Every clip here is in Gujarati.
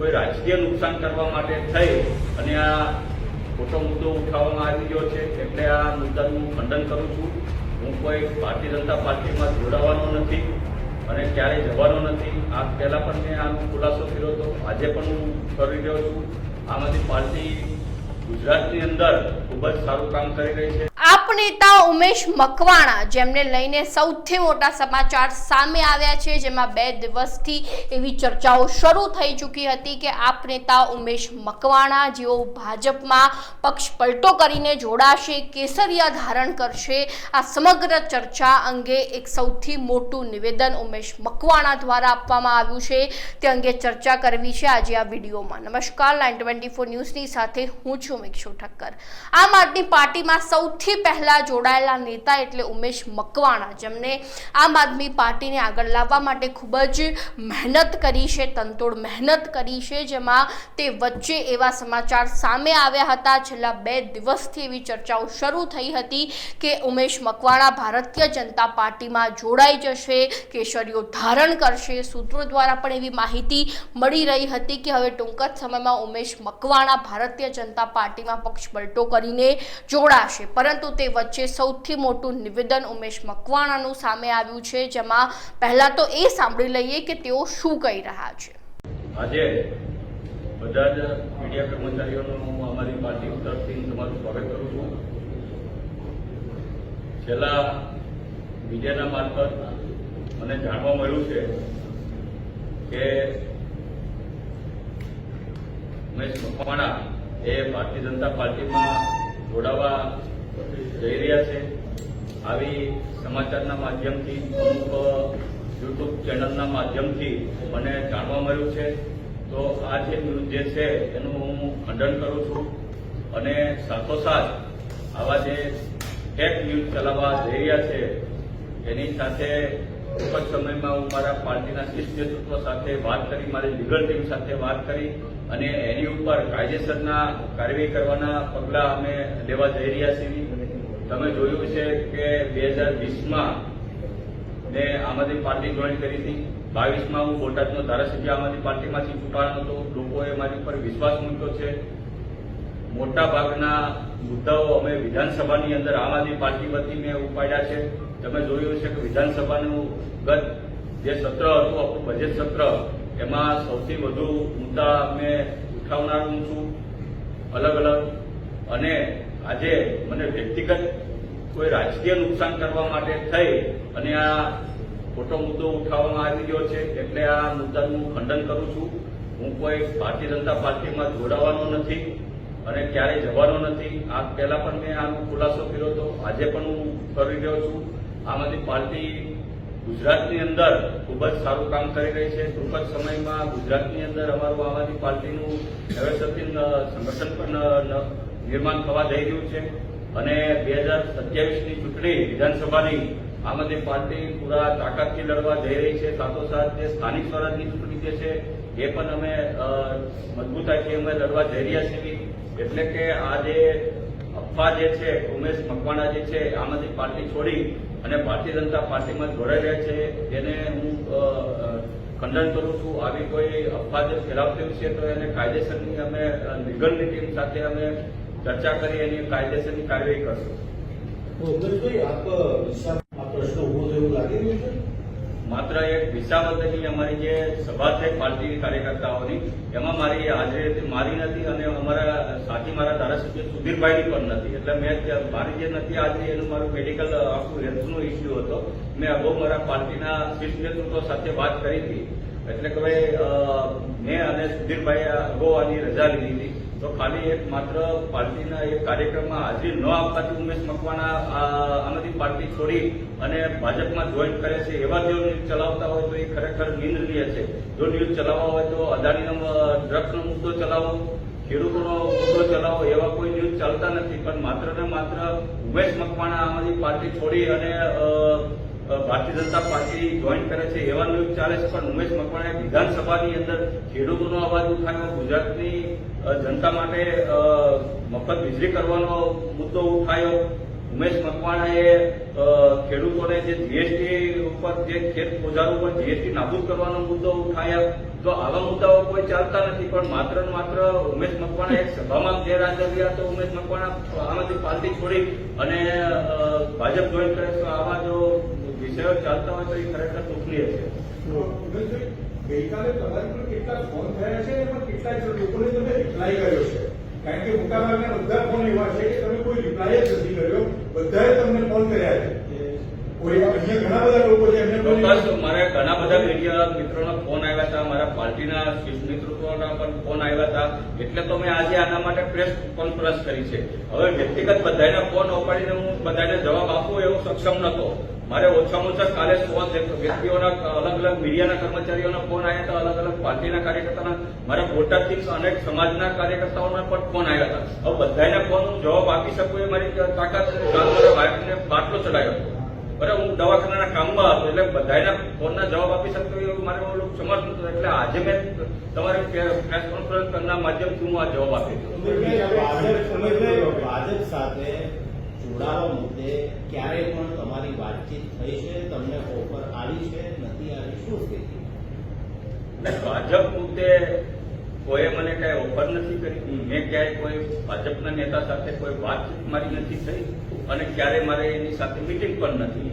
કોઈ રાજકીય નુકસાન કરવા માટે થઈ અને આ ખોટો મુદ્દો ઉઠાવવામાં આવી ગયો છે, એટલે આ મુદ્દાનું ખંડન કરું છું. હું કોઈ ભારતીય જનતા પાર્ટીમાં જોડાવાનો નથી અને ક્યારેય જવાનો નથી. આ પહેલાં પણ મેં આનો ખુલાસો કર્યો હતો. આજે પણ હું કરી રહ્યો છું. આમ આદમી પાર્ટી ગુજરાતની અંદર ખૂબ જ સારું કામ કરી રહી છે. નેતા ઉમેશ મકવાણા, જેમને લઈને સૌથી મોટા સમાચાર સામે આવ્યા છે, જેમાં બે દિવસથી એવી ચર્ચાઓ શરૂ થઈ ચૂકી હતી કે આપ નેતા ઉમેશ મકવાણા જેઓ ભાજપમાં પક્ષ પલટો કરીને જોડાશે, કેસરિયા ધારણ કરશે, આ સમગ્ર ચર્ચા અંગે એક સૌથી મોટું નિવેદન ઉમેશ મકવાણા દ્વારા આપવામાં આવ્યું છે. તે અંગે ચર્ચા કરવી છે આજે આ વિડીયોમાં. નમસ્કાર નાઇન ટ્વેન્ટી ફોર ન્યૂઝની સાથે હું છું મિક્ષુ ઠક્કર. આમ આદમી પાર્ટીમાં સૌથી પહેલા જોડાયેલા નેતા એટલે ઉમેશ મકવાણા, જેમને આમ આદમી પાર્ટીને આગળ લાવવા માટે ખૂબ જ મહેનત કરી છે તંતોડ મહેનત કરી છે, જેમાં તે વચ્ચે એવા સમાચાર સામે આવ્યા હતા. છેલ્લા બે દિવસથી એવી ચર્ચાઓ શરૂ થઈ હતી કે ઉમેશ મકવાણા ભારતીય જનતા પાર્ટીમાં જોડાઈ જશે, કેસરીઓ ધારણ કરશે. સૂત્રો દ્વારા પણ એવી માહિતી મળી રહી હતી કે હવે ટૂંક જ સમયમાં ઉમેશ મકવાણા ભારતીય જનતા પાર્ટીમાં પક્ષ પલટો કરીને જોડાશે. પરંતુ તે વચ્ચે સૌથી મોટું નિવેદન ઉમેશ મકવાણાનું સામે આવ્યું છે, જેમાં પહેલા તો એ સાંભળી લઈએ કે તેઓ શું કહી રહ્યા છે. આજે બધા જ મીડિયા કર્મચારીઓનું હું અમારી પાર્ટી તરફથી તમારું સ્વાગત કરું છું. છેલ્લા મીડિયાના મારફત મને જાણવા મળ્યું છે કે ઉમેશ મકવાણા એ ભારતીય જનતા પાર્ટીમાં જોડાવા જઈ રહ્યા છે. આવી સમાચારના માધ્યમથી, અમુક યુટ્યુબ ચેનલના માધ્યમથી મને જાણવા મળ્યું છે. તો આ જે જે છે, એનું હું ખંડન કરું છું. અને સાથોસાથ આવા જે ફેક ન્યૂઝ ચલાવવા જઈ રહ્યા છે, એની સાથે ટૂંક સમયમાં હું મારા પાર્ટીના શીર્ષ નેતૃત્વ સાથે વાત કરી, મારી લીગલ ટીમ સાથે વાત કરી અને એની ઉપર કાયદેસરના કાર્યવાહી કરવાના પગલાં અમે લેવા જઈ રહ્યા છીએ. તમે જોયું છે કે બે હજાર વીસમાં મેં આમ આદમી પાર્ટી જોઈન કરી હતી. બાવીસમાં હું બોટાદનો ધારાસભ્ય આમ આદમી પાર્ટીમાંથી ચૂંટાયો હતો. લોકોએ મારી પર વિશ્વાસ મૂક્યો છે. મોટા ભાગના મુદ્દાઓ અમે વિધાનસભાની અંદર આમ આદમી પાર્ટી વતી મેં ઉપાડ્યા છે. તમે જોયું છે કે વિધાનસભાનું ગત જે સત્ર હતું, આપણું બજેટ સત્ર, એમાં સૌથી વધુ મુદ્દા મેં ઉઠાવનાર છું. અલગ અલગ. અને આજે મને વ્યક્તિગત કોઈ રાજકીય નુકસાન કરવા માટે થઈ અને આ ખોટો મુદ્દો ઉઠાવવામાં આવી રહ્યો છે, એટલે આ મુદ્દાનું ખંડન કરું છું. હું કોઈ ભારતીય જનતા પાર્ટીમાં જોડાવાનો નથી. અને ક્યારેય જવાનો નથી. આ પહેલા પણ મેં આનો ખુલાસો કર્યો હતો. આજે પણ હું કરી રહ્યો છું. આમ આદમી પાર્ટી ગુજરાતની અંદર ખૂબ જ સારું કામ કરી રહી છે. ટૂંક જ સમયમાં ગુજરાતની અંદર અમારું આમ આદમી પાર્ટીનું વ્યવસ્થિત સંગઠન પણ નિર્માણ થવા જઈ રહ્યું છે. અને બે હજાર સત્યાવીસની ચૂંટણી વિધાનસભાની આમ આદમી પાર્ટી પૂરા તાકાતથી લડવા જઈ રહી છે. સાથોસાથ જે સ્થાનિક સ્વરાજની ચૂંટણી જે છે, એ પણ અમે મજબૂતાઈથી અમે લડવા જઈ રહ્યા છીએ. એટલે કે આ જે અફવા જે છે, ઉમેશ મકવાણા જે છે, આમ આદમી પાર્ટી છોડી અને ભારતીય જનતા પાર્ટીમાં રહ્યા છે એને હું ખંડન કરું છું. આવી કોઈ અફવા જે ફેલાવતી છે, તો એને કાયદેસરની અમે લીગલની ટીમ સાથે અમે ચર્ચા કરી એની કાયદેસરની કાર્યવાહી કરશું. ઉમેશભાઈ, આપ પ્રશ્ન ઊભો થયો લાગી રહ્યો છે? માત્ર એક વિસાવદરની અમારી જે સભા છે, પાર્ટી કાર્યકર્તાઓની, એમાં મારી હાજરી મારી નથી અને અમારા સાથી મારા ધારાસભ્ય સુધીરભાઈની પણ નથી. એટલે મેં મારી જે નથી હાજરી એનું મારું મેડિકલ આખું હેલ્થનો ઇસ્યુ હતો. મેં અગાઉ મારા પાર્ટીના શીર્ષ નેતૃત્વ સાથે વાત કરી હતી. એટલે કે મેં અને સુધીરભાઈએ અગાઉ આની રજા લીધી હતી. તો ખાલી એક માત્ર પાર્ટીના એક કાર્યક્રમમાં હાજરી ન આપવાથી ઉમેશ મકવાણા આમાંથી પાર્ટી છોડી અને ભાજપમાં જોઈન કરે છે એવા જો ન્યૂઝ ચલાવતા હોય તો એ ખરેખર નિંદનીય છે. જો ન્યૂઝ ચલાવવા હોય તો અદાણીનો ડ્રગ્સનો મુદ્દો ચલાવો, ખેડૂતોનો મુદ્દો ચલાવો, એવા કોઈ ન્યૂઝ ચાલતા નથી. પણ માત્ર ને માત્ર ઉમેશ મકવાણા આમાંથી પાર્ટી છોડી અને ભારતીય જનતા પાર્ટી જોઈન કરે છે એવા ન્યૂઝ ચાલે છે, પણ ઉમેશ મકવાણાએ વિધાનસભાની અંદર ખેડૂતોનો અવાજ ઉઠાવ્યો, ગુજરાતની જનતા માટે મફત વીજળી કરવાનો મુદ્દો ઉઠાયો ઉમેશ મકવાણાએ ખેડૂતોને જે જીએસટી ઉપર જે ખેત ઓજારો ઉપર જીએસટી નાબૂદ કરવાનો મુદ્દો ઉઠાયા તો આવા મુદ્દાઓ કોઈ ચાલતા નથી, પણ માત્ર ને માત્ર ઉમેશ મકવાણા એક સભામાં ગેરહાજર તો ઉમેશ મકવાણા આમાંથી પાર્ટી છોડી અને ભાજપ જોઈન કરે તો આવા જો વિષયો ચાલતા હોય તો એ ખરેખર દુઃખનીય છે ગઈકાલે તમારી પર કેટલા ફોન થયા છે એમાં કેટલા લોકોને તમે રિપ્લાય કર્યો છે? કારણ કે મોટાભાગના બધા ફોન એવા છે કે તમે કોઈ રિપ્લાય જ નથી કર્યો. બધાએ તમને ફોન કર્યા છે. કોઈ અન્ય ઘણા બધા લોકો છે એમને કોઈ ઘણા બધા મીડિયા મિત્રોના ફોન આવ્યા હતા મારા પાર્ટીના શીર્ષ નેતૃત્વના પણ ફોન આવ્યા હતા. એટલે તો મેં આજે આના માટે પ્રેસ કોન્ફરન્સ કરી છે. હવે વ્યક્તિગત બધાના ફોન ઉપાડીને હું બધાને જવાબ આપું એવો સક્ષમ નતો મારે ઓછામાં ઓછા કાલે સો વ્યક્તિઓના, અલગ અલગ મીડિયાના કર્મચારીઓના ફોન આવ્યા હતા, અલગ અલગ પાર્ટીના કાર્યકર્તાના. મારા બોટાદથી અનેક સમાજના કાર્યકર્તાઓના પણ ફોન આવ્યા હતા. હવે બધાના ફોન હું જવાબ આપી શકું એ મારી તાકાત. બાળકને બાટલો ચડાયો હતો. બરાબર હું દવાખાનાના કામમાં હતો, એટલે બધાના ફોનના જવાબ આપી શકતો એવું મારે ઓલું સમર્થ નતું એટલે આજે મેં તમારી પ્રેસ કોન્ફરન્સ કરના માધ્યમથી હું આ જવાબ આપી દીધો. ભાજપ સાથે જોડાવા મુદ્દે ક્યારે પણ તમારી વાતચીત થઈ છે તમને ઓફર આવી છે નથી આવી શું સ્થિતિ? ભાજપ મુદ્દે કોઈએ મને કઈ ઓફર નથી કરી? મેં ક્યાંય કોઈ ભાજપના નેતા સાથે કોઈ વાતચીત મારી નથી થઈ અને ક્યારે મારે એની સાથે મિટિંગ પણ નથી.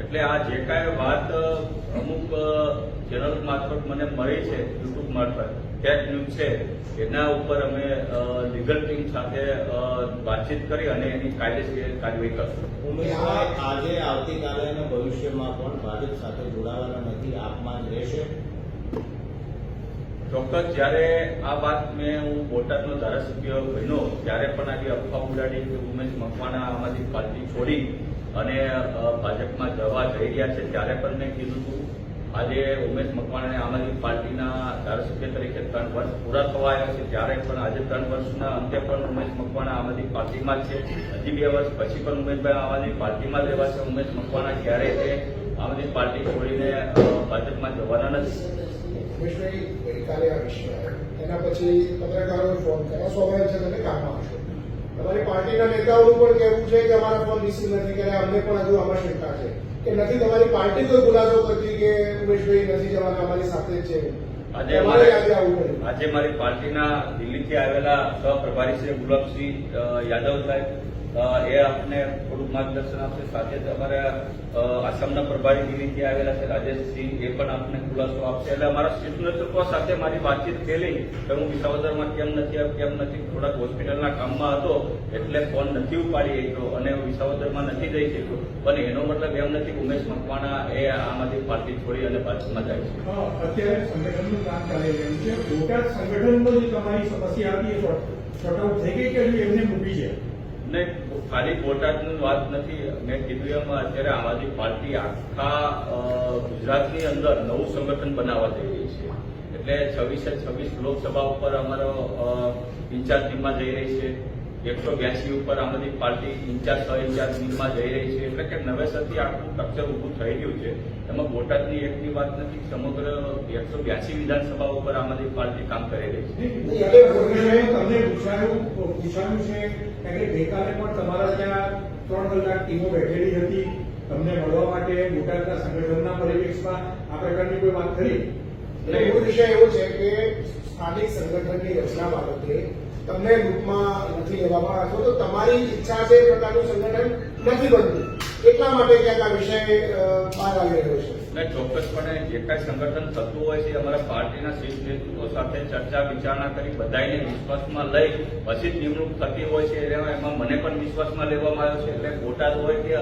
એટલે આ જે કાંઈ વાત અમુક ચેનલ મારફત મને મળી છે યુટ્યુબ મારફત. ફેક ન્યૂઝ છે. એના ઉપર અમે લીગલ ટીમ સાથે વાતચીત કરી અને એની કાયદેસર કાર્યવાહી કરશું. આજે આવતીકાલે અને ભવિષ્યમાં પણ ભાજપ સાથે જોડાવાના નથી આપમાં જ રહેશે? ચોક્કસ જ્યારે આ વાત મેં હું બોટાદનો ધારાસભ્ય બન્યો ત્યારે પણ આવી અફવા ઉડાડી કે ઉમેશ મકવાણા આમ આદમી પાર્ટી છોડી અને ભાજપમાં જવા જઈ રહ્યા છે. ત્યારે પણ મેં કીધું હતું આજે ઉમેશ મકવાણાને આમ આદમી પાર્ટીના ધારાસભ્ય તરીકે ત્રણ વર્ષ પૂરા થવા આવ્યા છે ત્યારે પણ આજે ત્રણ વર્ષના અંતે પણ ઉમેશ મકવાણા આમ આદમી પાર્ટીમાં છે. હજી બે વર્ષ પછી પણ ઉમેશભાઈ આમ આદમી પાર્ટીમાં જ રહેવાશે ઉમેશ મકવાણા ક્યારેય તે આમ આદમી પાર્ટી છોડીને ભાજપમાં જવાના નથી? ઉમેશભાઈ, ગઈકાલે આ વિષય એના પછી પત્રકારોને ફોન કર્યા સ્વાભાવિક છે, તમે કામમાં હશો તમારી પાર્ટીના નેતાઓનું પણ કહેવું છે કે અમારા ફોન રિસીવ નથી કર્યા અમને પણ હજુ આમાં શંકા છે. કે નથી તમારી પાર્ટી કોઈ ખુલાસો કરતી કે ઉમેશભાઈ નથી જવાના અમારી સાથે છે? આજે આજે મારી પાર્ટીના દિલ્હીથી આવેલા સહપ્રભારી શ્રી ગુલાબસિંહ યાદવ સાહેબ એ આપને થોડુંક માર્ગદર્શન આપશે. સાથે જ અમારા આસામના પ્રભારી દિલ્હીથી આવેલા છે, રાજેશસિંહ, એ પણ આપને ખુલાસો આપશે. એટલે અમારા શીર્ષ નેતૃત્વ સાથે મારી વાતચીત થયેલી. કે હું વિસાવદરમાં કેમ નથી કેમ નથી? થોડાક હોસ્પિટલના કામમાં હતો, એટલે ફોન નથી ઉપાડી શક્યો અને વિસાવદરમાં નથી જઈ શક્યો. પણ એનો મતલબ એમ નથી ઉમેશ મકવાણા એ આમાંથી પાર્ટી છોડી અને ભાજપમાં જાય છે. અત્યારે સંગઠનનું કામ ચાલી રહ્યું છે સમસ્યા હતી એમને મૂકી છે? ખાલી બોટાદની વાત નથી, મેં કીધું એમ અત્યારે આમ આદમી પાર્ટી આખા ગુજરાતની અંદર નવું સંગઠન બનાવવા જઈ રહી છે. એટલે છવ્વીસે છવ્વીસ લોકસભા ઉપર અમારો ઇન્ચાર્જ ટીમમાં જઈ રહી છે. એકસો બ્યાસી ઉપર આમ આદમી પાર્ટી ઇન્ચાર્જ સહ ઇન્ચાર્જ ટીમમાં જઈ રહી છે. એટલે કે નવેસરથી આખું સ્ટ્રક્ચર ઊભું થઈ ગયું છે. એમાં બોટાદની એકની વાત નથી સમગ્ર એકસો બ્યાસી વિધાનસભા ઉપર આમ આદમી પાર્ટી કામ કરી રહી છે. છે ગઈકાલે પણ તમારા ત્યાં ત્રણ કલાક ટીમો બેઠેલી હતી. તમને મળવા માટે બોટાદના સંગઠનના પરિપ્રેક્ષમાં આ પ્રકારની કોઈ વાત કરી? એટલે મૂળ વિષય એવો છે કે સ્થાનિક સંગઠનની રચના બાબતે તમને ગ્રુપમાં નથી લેવામાં આવ્યો તો તમારી ઈચ્છા છે એ પ્રકારનું સંગઠન નથી બનતું. એટલા માટે ક્યાંક આ વિષય બહાર આવી રહ્યો છે. ને ચોક્કસપણે જે કાંઈ સંગઠન થતું હોય છે અમારા પાર્ટીના શીર્ષ નેતૃત્વ સાથે ચર્ચા વિચારણા કરી બધાને વિશ્વાસમાં લઈ પછી જ નિમણૂક થતી હોય છે એમાં મને પણ વિશ્વાસમાં લેવામાં આવ્યો છે. એટલે બોટાદ હોય કે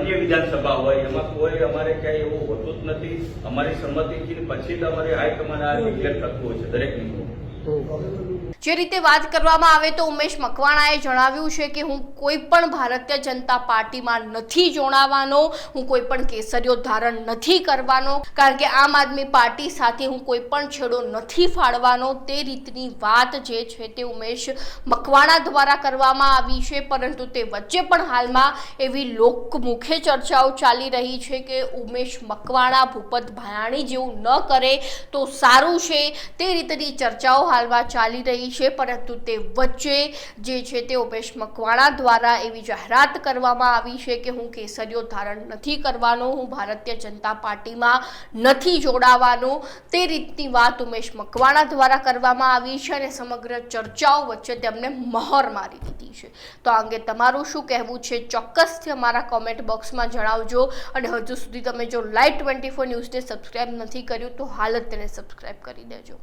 અન્ય વિધાનસભા હોય એમાં કોઈ અમારે ક્યાંય એવું હોતું જ નથી. અમારી સંમતિથી પછી જ અમારે હાઈકમાન્ડ આ ડિક્લેર થતું હોય છે દરેક નિમણૂક. જે રીતે વાત કરવામાં આવે તો ઉમેશ મકવાણાએ જણાવ્યું છે કે હું કોઈ પણ ભારતીય જનતા પાર્ટીમાં નથી જોડાવાનો, હું કોઈ પણ કેસરીઓ ધારણ નથી કરવાનો, કારણ કે આમ આદમી પાર્ટી સાથે હું કોઈ પણ છેડો નથી ફાળવાનો. તે રીતની વાત જે છે તે ઉમેશ મકવાણા દ્વારા કરવામાં આવી છે, પરંતુ તે વચ્ચે પણ હાલમાં એવી લોકમુખે ચર્ચાઓ ચાલી રહી છે કે ઉમેશ મકવાણા ભૂપત ભાયાણી જેવું ન કરે તો સારું છે. તે રીતની ચર્ચાઓ હાલમાં ચાલી રહી છે પરંતુ તે વચ્ચે જે છે તે ઉમેશ મકવાણા દ્વારા એવી જાહેરાત કરવામાં આવી છે કે હું કેસરીઓ ધારણ નથી કરવાનો, હું ભારતીય જનતા પાર્ટીમાં નથી જોડાવાનો. તે રીતની વાત ઉમેશ મકવાણા દ્વારા કરવામાં આવી છે અને સમગ્ર ચર્ચાઓ વચ્ચે તેમને મહોર મારી દીધી છે. તો આ અંગે તમારું શું કહેવું છે? ચોક્કસથી અમારા કોમેન્ટ બોક્સમાં જણાવજો. અને હજુ સુધી તમે જો લાઈવ ટ્વેન્ટી ફોર ન્યૂઝને સબસ્ક્રાઈબ નથી કર્યું, તો હાલ જ તેને સબસ્ક્રાઈબ કરી દેજો.